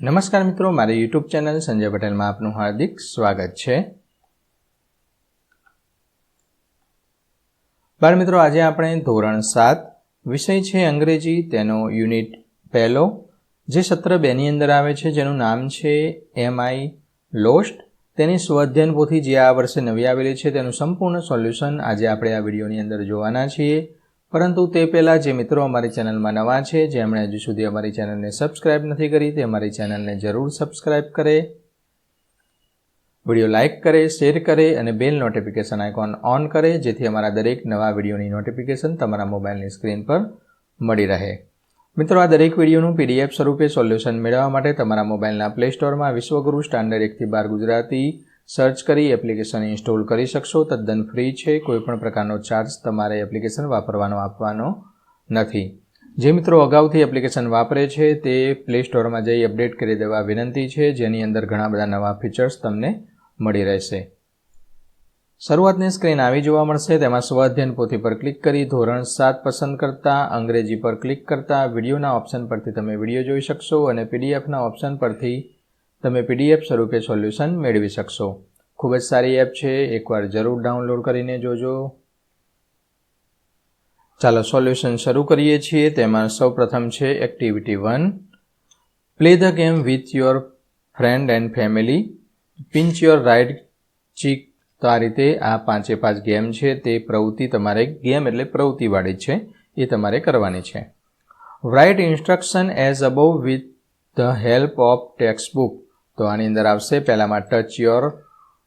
નમસ્કાર મિત્રો, મારી યુટ્યુબ ચેનલ સંજય પટેલમાં આપનું હાર્દિક સ્વાગત છે. બાળ મિત્રો, આજે આપણે ધોરણ સાત વિષય છે અંગ્રેજી, તેનો યુનિટ પહેલો, જે સત્ર બેની અંદર આવે છે, જેનું નામ છે એમ આઈ લોસ્ટ તેની સ્વઅધ્યયન પોથી જે આ વર્ષે નવી આવેલી છે, તેનું સંપૂર્ણ સોલ્યુશન આજે આપણે આ વિડીયોની અંદર જોવાના છીએ. પરંતુ તે પહેલાં જે મિત્રો અમારી ચેનલમાં નવા છે જેમણે હજુ સુધી અમારી ચેનલને સબસ્ક્રાઇબ નથી કરી, તે અમારી ચેનલને જરૂર સબસ્ક્રાઇબ કરે, વીડિયો લાઇક કરે, શેર કરે અને બેલ નોટિફિકેશન આઇકોન ઓન કરે, જેથી અમારા દરેક નવા વિડીયોની નોટિફિકેશન તમારા મોબાઈલની સ્ક્રીન પર મળી રહે. મિત્રો, આ દરેક વિડીયોનું પીડીએફ સ્વરૂપે સોલ્યુશન મેળવવા માટે તમારા મોબાઈલના પ્લે સ્ટોરમાં વિશ્વગુરુ સ્ટાન્ડર્ડ એકથી બાર ગુજરાતી સર્ચ કરી એપ્લિકેશન ઇન્સ્ટોલ કરી શકશો. તદ્દન ફ્રી છે. કોઈપણ પ્રકારનો ચાર્જ તમારે એપ્લિકેશન વાપરવાનો આપવાનો નથી. જે મિત્રો અગાઉથી એપ્લિકેશન વાપરે છે, તે પ્લે સ્ટોરમાં જઈ અપડેટ કરી દેવા વિનંતી છે. જેની અંદર ઘણા બધા નવા ફીચર્સ તમને મળી રહેશે. શરૂઆતની સ્ક્રીન આવી જોવા મળશે. તેમાં સ્વાધ્યન પોથી પર ક્લિક કરી, ધોરણ સાત પસંદ કરતા, અંગ્રેજી પર ક્લિક કરતા વિડીયોના ઓપ્શન પરથી તમે વીડિયો જોઈ શકશો અને પીડીએફના ઓપ્શન પરથી તમે પીડીએફ સ્વરૂપે સોલ્યુશન મેળવી શકશો. ખૂબ જ સારી એપ છે. એકવાર જરૂર ડાઉનલોડ કરીને જોજો. ચાલો સોલ્યુશન શરૂ કરીએ છીએ. તેમાં સૌ પ્રથમ છે activity one play the game with your friend and family pinch your right cheek તો આ રીતે આ પાંચે પાંચ ગેમ છે. તે પ્રવૃત્તિ તમારે ગેમ એટલે પ્રવૃત્તિવાળી છે. એ તમારે કરવાની છે. Write instruction as above with the help of text book તો આની અંદર આવશે, પહેલામાં ટચ યોર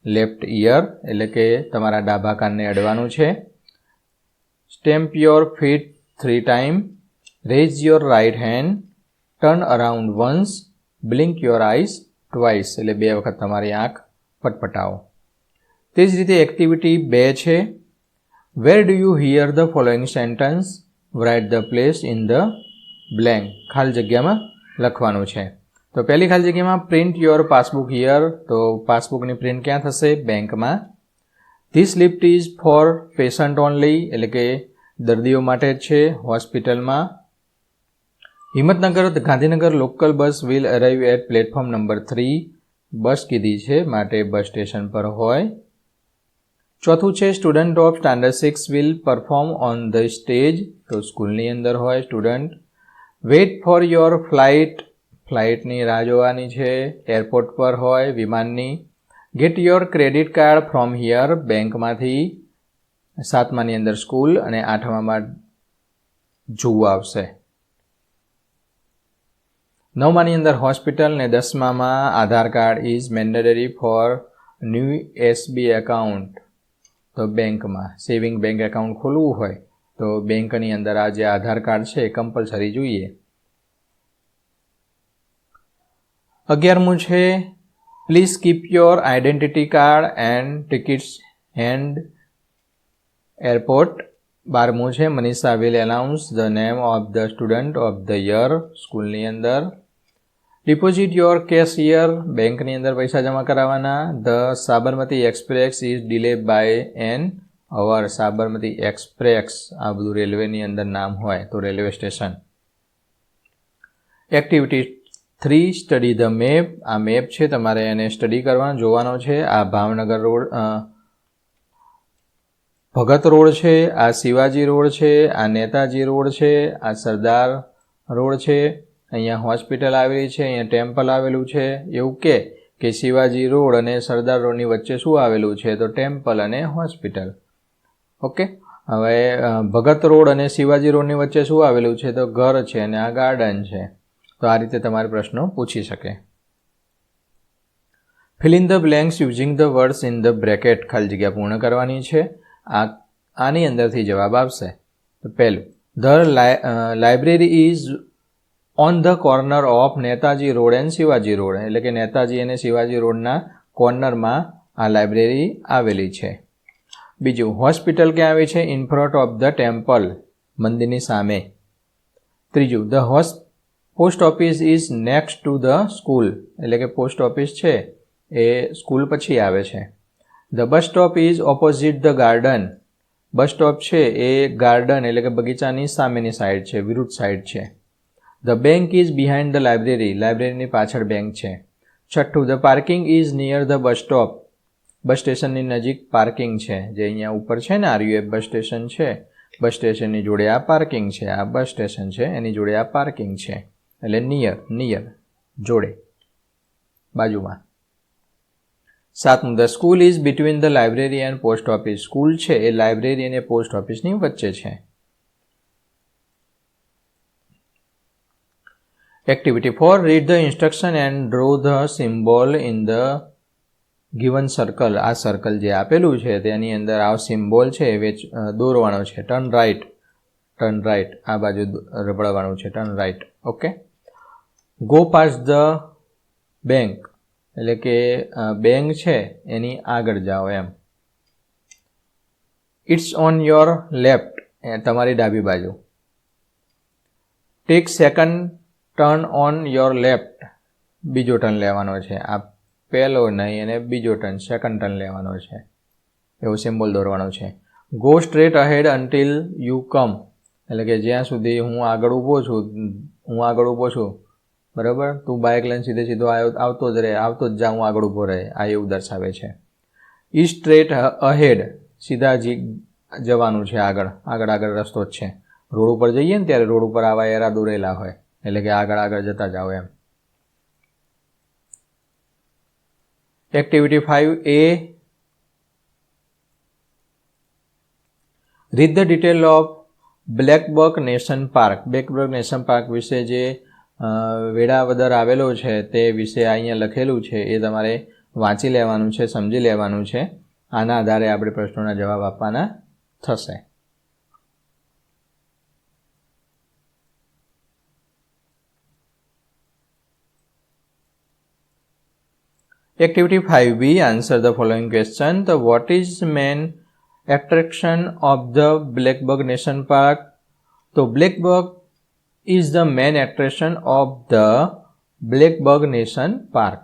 લેફ્ટ ઇયર એટલે કે તમારા ડાબા કાનને અડવાનું છે. Stamp your feet three time raise your right hand turn around once blink your eyes twice એટલે બે વખત તમારી આંખ પટપટાવો. તે જ રીતે એક્ટિવિટી બે છે. Where do you hear the following sentence write the place in the blank ખાલી જગ્યામાં લખવાનું છે. તો પહેલી ખાલી જગ્યામાં પ્રિન્ટ યોર પાસબુક હિયર તો પાસબુકની પ્રિન્ટ ક્યાં થશે? બેંકમાં. This lift is for patient only એટલે કે દર્દીઓ માટે જ છે, હોસ્પિટલમાં. Himmatnagar, Gandhinagar local bus will arrive at platform number three bus કીધી છે, માટે બસ સ્ટેશન પર હોય. ચોથું છે student of standard six will perform on the stage તો સ્કૂલની અંદર હોય student wait for your flight ફ્લાઇટની રાહ જોવાની છે, એરપોર્ટ પર હોય, વિમાનની. Get your credit card from here બેંકમાંથી. સાતમાની અંદર સ્કૂલ અને આઠમામાં જોવું આવશે. નવમાની અંદર હોસ્પિટલ ને દસમામાં Aadhaar card is mandatory for new SB account તો બેંકમાં, સેવિંગ બેંક એકાઉન્ટ ખોલવું હોય, તો બેંકની અંદર આ જે આધાર કાર્ડ છે, એ કમ્પલસરી જોઈએ. અગિયારમું છે please keep your identity card and tickets hand airport બારમું છે, Manisha will announce the name of the student of the year સ્કૂલની અંદર. ડિપોઝિટ યોર કેશ યર બેંકની અંદર પૈસા જમા કરાવવાના. The Sabarmati express is delay by an hour Sabarmati express આ બધું રેલવેની અંદર નામ હોય તો railway station activity three study the map આ મેપ છે, તમારે એને સ્ટડી કરવાનો, જોવાનો છે. આ ભાવનગર રોડ ભગત રોડ છે, આ શિવાજી રોડ છે, આ નેતાજી રોડ છે, આ સરદાર રોડ છે, અહીંયા હોસ્પિટલ આવેલી છે, અહીંયા ટેમ્પલ આવેલું છે. એવું કે કે શિવાજી રોડ અને સરદાર રોડની વચ્ચે શું આવેલું છે? તો ટેમ્પલ અને હોસ્પિટલ. ઓકે? હવે ભગત રોડ અને શિવાજી રોડની વચ્ચે શું આવેલું છે? તો ઘર છે અને આ ગાર્ડન છે. તો આ રીતે તમારે પ્રશ્નો પૂછી શકે. Fill in the blanks using the words in the bracket ખાલી જગ્યા પૂર્ણ કરવાની છે. આ, આની અંદરથી જવાબ આવશે. તો પહેલું the library is on the corner of Netaji road and Shivaji road એટલે કે નેતાજી અને શિવાજી રોડના કોર્નરમાં આ લાઇબ્રેરી આવેલી છે. બીજું હોસ્પિટલ ક્યાં આવી છે? In front of the temple મંદિરની સામે. ત્રીજું the હોસ post office is next to the school. એટલે કે પોસ્ટ ઓફિસ છે, એ સ્કૂલ પછી આવે છે. The bus stop is opposite the garden. Bus stop છે, એ ગાર્ડન, એટલે કે બગીચાની સામેની સાઈડ છે, વિરુદ્ધ સાઈડ છે. The bank is behind the library. લાઇબ્રેરીની પાછળ બેંક છે. છઠ્ઠું, the parking is near the bus stop. Bus સ્ટેશનની નજીક પાર્કિંગ છે, જે અહીંયા ઉપર છે ને આરયુએફ બસ સ્ટેશન છે. બસ સ્ટેશનની જોડે આ પાર્કિંગ છે, આ બસ સ્ટેશન છે, એની જોડે આ પાર્કિંગ છે. એટલે નિયર નિયર જોડે, બાજુમાં. સાતમું the school is between the library and post office school છે, એ લાઇબ્રેરી અને પોસ્ટ ઓફિસની વચ્ચે છે. Activity four read the instruction and draw the symbol in the given circle આ સર્કલ જે આપેલું છે, તેની અંદર આ સિમ્બોલ છે, એ વેચ દોરવાનો છે. ટર્ન રાઇટ ટર્ન રાઇટ આ બાજુ રબડવાનું છે. Turn right okay go pass the bank એટલે કે બેંક છે, એની આગળ જાઓ એમ. ઇટ્સ ઓન યોર લેફ્ટ તમારી ડાબી બાજુ. Take second turn on your left બીજો ટર્ન લેવાનો છે. આ પહેલો નહીં અને બીજો ટર્ન સેકન્ડ ટર્ન લેવાનો છે. એવો સિમ્બોલ દોરવાનો છે. Go straight ahead until you come એટલે કે જ્યાં સુધી હું આગળ ઊભો છું, હું આગળ ઊભો છું બરાબર? તું બાઇક લઈને સીધે સીધો આવતો જ રહે. આવતો જ જા, હું આગળ ઊભો રહે. આ એવું દર્શાવે છે. ઈ સ્ટ્રેટ અહેડ સીધા જી જવાનું છે આગળ. આગળ આગળ રસ્તો જ છે. રોડ ઉપર જઈએ ને ત્યારે રોડ ઉપર આવા એરા દોરેલા હોય. એટલે કે આગળ આગળ જતા જાઓ એમ. Activity five A read the detail of Blackbuck nation park Blackbuck nation park વિશે જે વેળાવદર આવેલો છે તે વિશે અહીંયા લખેલું છે એ તમારે વાંચી લેવાનું છે સમજી લેવાનું છે આના આધારે આપણે પ્રશ્નોના જવાબ આપવાના થશે Activity 5b answer the following question. The what is main attraction of the Blackbug Nation Park? So Blackbug is the main attraction of the Blackbuck nation park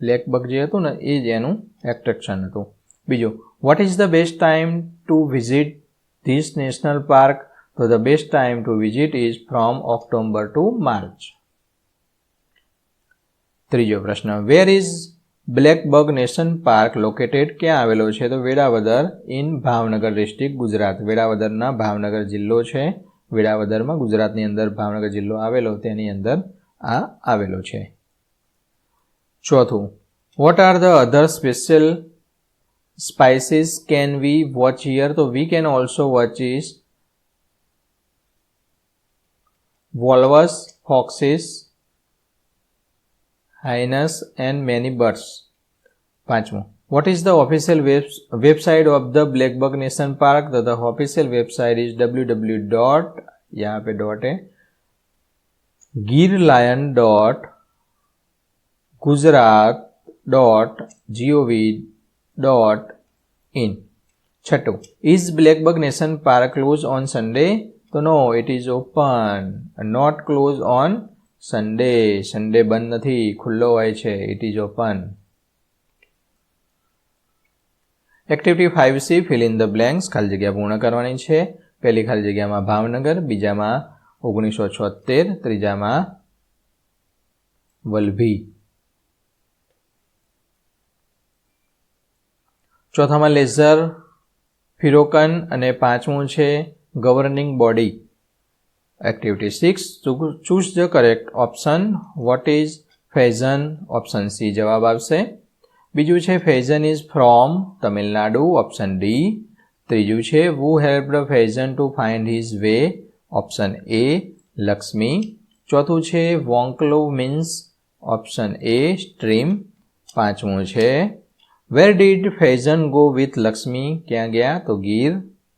Blackbuck જે હતું ને, એ જ એનું એટ્રેક્શન હતું. બીજું what is the best time to visit this national park તો the best time to visit is from October to March ત્રીજો પ્રશ્ન where is Blackbuck nation park located ક્યાં આવેલો છે? તો વેળાવદર ઇન ભાવનગર ડિસ્ટ્રિક્ટ ગુજરાત. વેળાવદરના ભાવનગર જિલ્લો છે. વેળાવદરમાં ગુજરાતની અંદર ભાવનગર જિલ્લો આવેલો, તેની અંદર આ આવેલો છે. ચોથું what are the other special species can we watch here તો we can also watch is wolves foxes hyenas and many birds પાંચમું What is the official web, website of the Blackbug Nation Park? The, the official website is www. dot यहाँ पे dot है Gir lion dot Gujarat dot G O V dot in छठो is blackbuck nation park close on Sunday तो no it is open not close on Sunday Sunday બંધ નથી ખુલ્લો હોય છે it is open activity five C fill in the blanks ખાલી જગ્યા પૂર્ણ કરવાની છે. પહેલી ખાલી જગ્યામાં ભાવનગર, બીજામાં ઓગણીસો છોતેર ત્રીજામાં વલભી. ચોથામાં લેઝર, ફિરોકન અને પાંચમું છે governing body activity six choose the correct option what is Faizan option C જવાબ આવશે. બીજું છે Faizan is from Tamil Nadu option D ત્રીજું છે who help the Faizan to find his way option A Lakshmi ચોથું છે વોંકલો means option A stream પાંચમું છે where did Faizan go with Lakshmi ક્યાં ગયા? તો ગીર.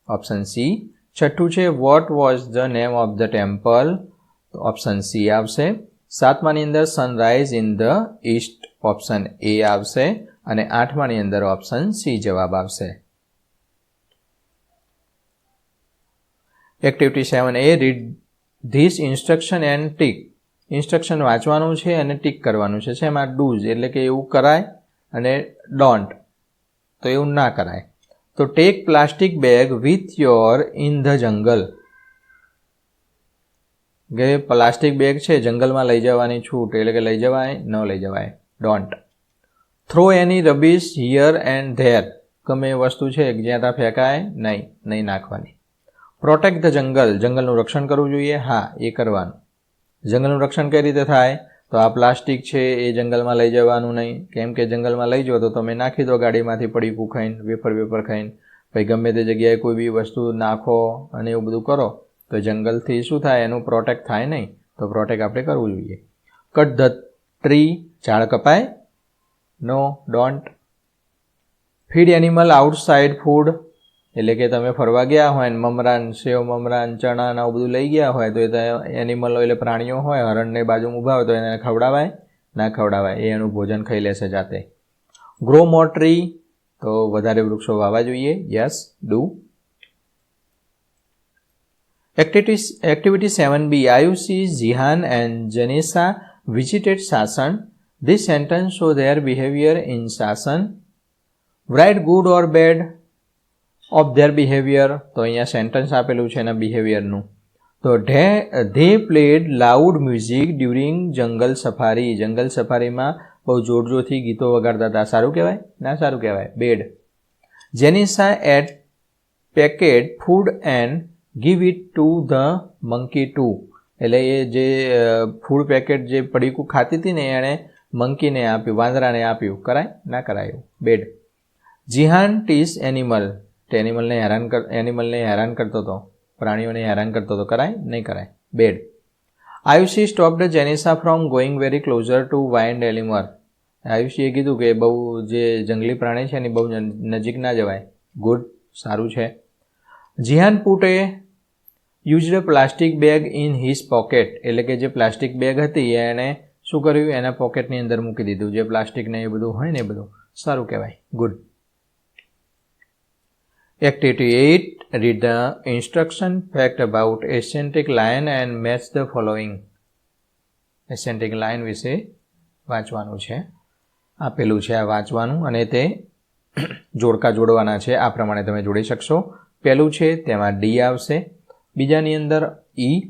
ઓપ્શન સી છઠ્ઠું છે what was the name of the temple option C આવશે. સાતમાની અંદર sunrise in the east option A આવશે અને આઠમાની અંદર ઓપ્શન સી જવાબ આવશે. Activity seven A read this instruction and tick instruction વાંચવાનું છે અને ટીક કરવાનું છે. એમાં ડૂઝ એટલે કે એવું કરાય અને ડોન્ટ તો એવું ના કરાય. તો take plastic bag with your in the jungle કે પ્લાસ્ટિક બેગ છે, જંગલમાં લઈ જવાની છૂટ, એટલે કે લઈ જવાય, ન લઈ જવાય. Don't throw any rubbish here and there ગમે એ વસ્તુ છે, જ્યાં ત્યાં ફેંકાય નહીં નહીં નાખવાની. પ્રોટેક્ટ ધ જંગલ જંગલનું રક્ષણ કરવું જોઈએ. હા, એ કરવાનું. જંગલનું રક્ષણ કઈ રીતે થાય? તો આ પ્લાસ્ટિક છે, એ જંગલમાં લઈ જવાનું નહીં. કેમ કે જંગલમાં લઈ જાઓ તો તમે નાખી દો ગાડીમાંથી પડીકું ખાઈને વેફર વેફર ખાઈને. ભાઈ, ગમે તે જગ્યાએ કોઈ બી વસ્તુ નાખો અને એવું બધું કરો, તો જંગલથી શું થાય? એનું પ્રોટેક્ટ થાય નહીં. તો પ્રોટેક્ટ આપણે કરવું જોઈએ. કટ ધ ટ્રી ઝાડ કપાય? No don't feed animal outside food એટલે કે તમે ફરવા ગયા હોય, ને મમરાન, સેવ મમરાન, ચણા ને આવું બધું લઈ ગયા હોય, તો એ એનિમલ એટલે પ્રાણીઓ હોય, હરણને બાજુ ઊભા હોય તો એને ખવડાવાય? ના ખવડાવાય, એ એનું ભોજન ખાઈ લેશે જાતે. ગ્રો મોર તો વધારે વૃક્ષો વાવવા જોઈએ. Yes do activity activity seven B Ayushi Jihan and Jenisa visited Sasan this sentence show their behaviour in Sasan write good or bad of their behaviour તો અહીંયા સેન્ટેન્સ આપેલું છે એના બિહેવિયરનું તો ઢે they played loud music during jungle safari jungle સફારીમાં બહુ જોર જોરથી ગીતો વગાડતા હતા. સારું કહેવાય? ના સારું કહેવાય. Bad Jenisa ate packet food and give it to the monkey too એટલે એ જે ફૂડ પેકેટ જે પડીકું ખાતી હતી ને એણે મંકીને આપ્યું, વાંદરાને આપ્યું. કરાય? ના કરાયું બેડ. જીહાન ટીસ એનિમલ. એનિમલને હેરાન કર, એનિમલને હેરાન કરતો હતો. પ્રાણીઓને હેરાન કરતો હતો. કરાય? નહીં કરાય. Bad. Ayushi stopped Jenisa from going very closer to wild animal. આયુષીએ કીધું કે બહુ જે જંગલી પ્રાણી છે એની બહુ નજીક ના જવાય. ગુડ. સારું છે. Jihan put used plastic bag in his pocket. એટલે કે જે પ્લાસ્ટિક બેગ હતી એણે શું કર્યું? એના પોકેટની અંદર મૂકી દીધું. જે પ્લાસ્ટિકને એ બધું હોય ને એ બધું. સારું કહેવાય. Good activity eight read the instruction fact about Asiatic lion and match the following Asiatic lion વિશે વાંચવાનું છે. આપેલું છે આ વાંચવાનું અને તે જોડકા જોડવાના છે. આ પ્રમાણે તમે જોડી શકશો. પહેલું છે, તેમાં ડી આવશે. બીજાની અંદર ઈ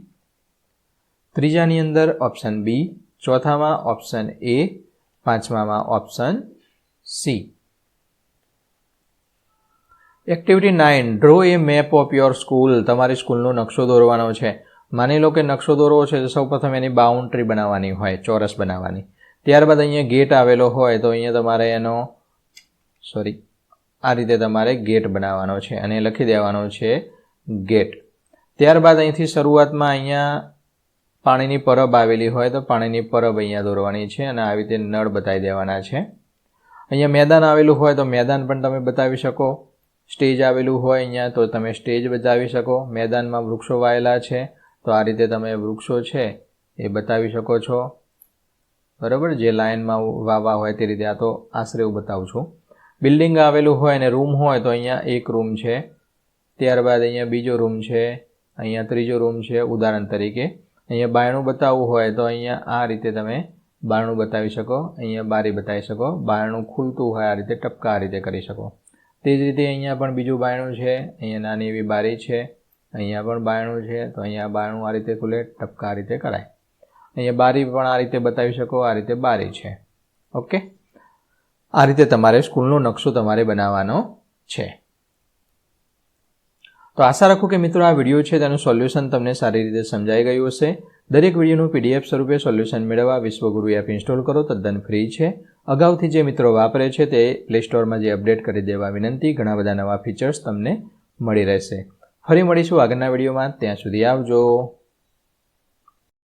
ત્રીજાની અંદર ઓપ્શન બી ચોથામાં option A પાંચમામાં option C activity nine draw a map of your school તમારી સ્કૂલનો નકશો દોરવાનો છે. માની લો કે નકશો દોરવો છે, તો સૌપ્રથમ એની બાઉન્ડ્રી બનાવવાની હોય, ચોરસ બનાવવાની. ત્યારબાદ અહીંયા ગેટ આવેલો હોય, તો અહીંયા તમારે એનો સોરી આ રીતે તમારે ગેટ બનાવવાનો છે. અને લખી દેવાનો છે ગેટ ત્યારબાદ અહીંથી શરૂઆતમાં અહીંયા પાણીની પરબ આવેલી હોય તો પાણીની પરબ અહીંયા દોરવાની છે અને આવી રીતે નળ બતાવી દેવાના છે. અહીંયા મેદાન આવેલું હોય તો મેદાન પણ તમે બતાવી શકો. સ્ટેજ આવેલું હોય અહીંયા તો તમે સ્ટેજ બતાવી શકો. મેદાનમાં વૃક્ષો વાયેલા છે તો આ રીતે તમે વૃક્ષો છે એ બતાવી શકો છો. બરાબર? જે લાઇનમાં વાવા હોય તે રીતે આ તો આશરે હું બતાવું છું. બિલ્ડિંગ આવેલું હોય અને રૂમ હોય તો અહીંયા એક રૂમ છે. ત્યારબાદ અહીંયા બીજો રૂમ છે. અહીંયા ત્રીજો રૂમ છે. ઉદાહરણ તરીકે અહીંયા બાયણું બતાવવું હોય તો અહીંયા આ રીતે તમે બારણું બતાવી શકો, અહીંયા બારી બતાવી શકો, બારણું ખુલતું હોય આ રીતે, ટપકા આ રીતે કરી શકો. તે જ રીતે અહીંયા પણ બીજું બાયણું છે, અહીંયા નાની એવી બારી છે, અહીંયા પણ બાયણું છે, તો અહીંયા બારણું આ રીતે ખુલે, ટપકા આ રીતે કરાય. અહીંયા બારી પણ આ રીતે બતાવી શકો, આ રીતે બારી છે. ઓકે? આ રીતે તમારે સ્કૂલનો નકશો તમારે બનાવવાનો છે. તો આશા રાખું કે મિત્રો આ વીડિયો છે તેનું સોલ્યુશન તમને સારી રીતે સમજાઈ ગયું હશે. દરેક વિડીયોનું પીડીએફ સ્વરૂપે સોલ્યુશન મેળવવા વિશ્વગુરુ એપ ઇન્સ્ટોલ કરો, તદ્દન ફ્રી છે. અગાઉથી જે મિત્રો વાપરે છે તે પ્લે સ્ટોરમાં જે અપડેટ કરી દેવા વિનંતી, ઘણા બધા નવા ફીચર્સ તમને મળી રહેશે. ફરી મળીશું આગળના વિડીયોમાં ત્યાં સુધી આવજો.